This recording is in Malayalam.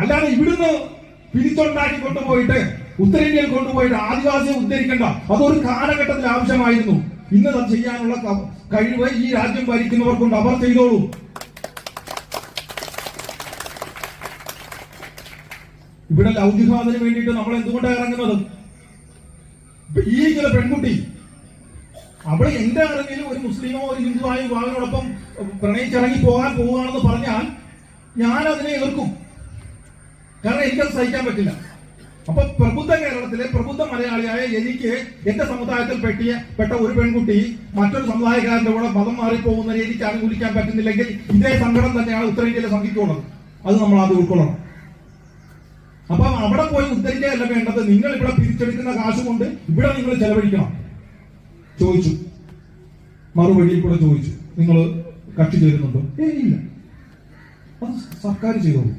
അല്ലാതെ ഇവിടുന്ന് പിരിച്ചുണ്ടാക്കി കൊണ്ടുപോയിട്ട് ഉത്തരേന്ത്യയിൽ കൊണ്ടുപോയിട്ട് ആദിവാസിയെ ഉദ്ധരിക്കേണ്ട. അതൊരു കാലഘട്ടത്തിൽ ആവശ്യമായിരുന്നു. ഇന്ന് അത് ചെയ്യാനുള്ള കഴിവ് ഈ രാജ്യം ഭരിക്കുന്നവർക്കുണ്ട്. അവർ ചെയ്തോളൂ. ഇവിടെ ലൗകികാതിന് വേണ്ടിയിട്ട് നമ്മൾ എന്തുകൊണ്ടാണ് ഇറങ്ങുന്നത്? ഈ ചില പെൺകുട്ടി അവിടെ എന്റെ അറിവിൽ ഒരു മുസ്ലിമോ ഒരു ഹിന്ദുവായ വിവാഹത്തിനോടൊപ്പം പ്രണയിച്ചിറങ്ങി പോകാൻ പോവുകയാണെന്ന് പറഞ്ഞാൽ ഞാൻ അതിനെ എതിർക്കും. കാരണം എനിക്കത് സഹിക്കാൻ പറ്റില്ല. അപ്പൊ പ്രബുദ്ധ കേരളത്തിലെ പ്രബുദ്ധ മലയാളിയായ എനിക്ക് എന്റെ സമുദായത്തിൽ പെട്ടിയ പെട്ട ഒരു പെൺകുട്ടി മറ്റൊരു സമുദായക്കാരന്റെ കൂടെ മതം മാറിപ്പോകുന്ന രീതിക്ക് അനുകൂലിക്കാൻ പറ്റുന്നില്ലെങ്കിൽ ഇതേ സങ്കടം തന്നെയാണ് ഉത്തരേന്ത്യയിലെ സംഘിക്കുള്ളത്. അത് നമ്മൾ ആദ്യം ഉൾക്കൊള്ളണം. അപ്പൊ അവിടെ പോയി ഉദ്ധരിക്കുകയല്ല വേണ്ടത്. നിങ്ങൾ ഇവിടെ പിരിച്ചെടുക്കുന്ന കാശ് കൊണ്ട് ഇവിടെ നിങ്ങൾ ചെലവഴിക്കണം. ചോദിച്ചു. മറുപടിയിൽ കൂടെ ചോദിച്ചു. നിങ്ങൾ കക്ഷി ചേരുന്നുണ്ടോ? ഇല്ല. അത് സർക്കാർ ചെയ്തോളൂ.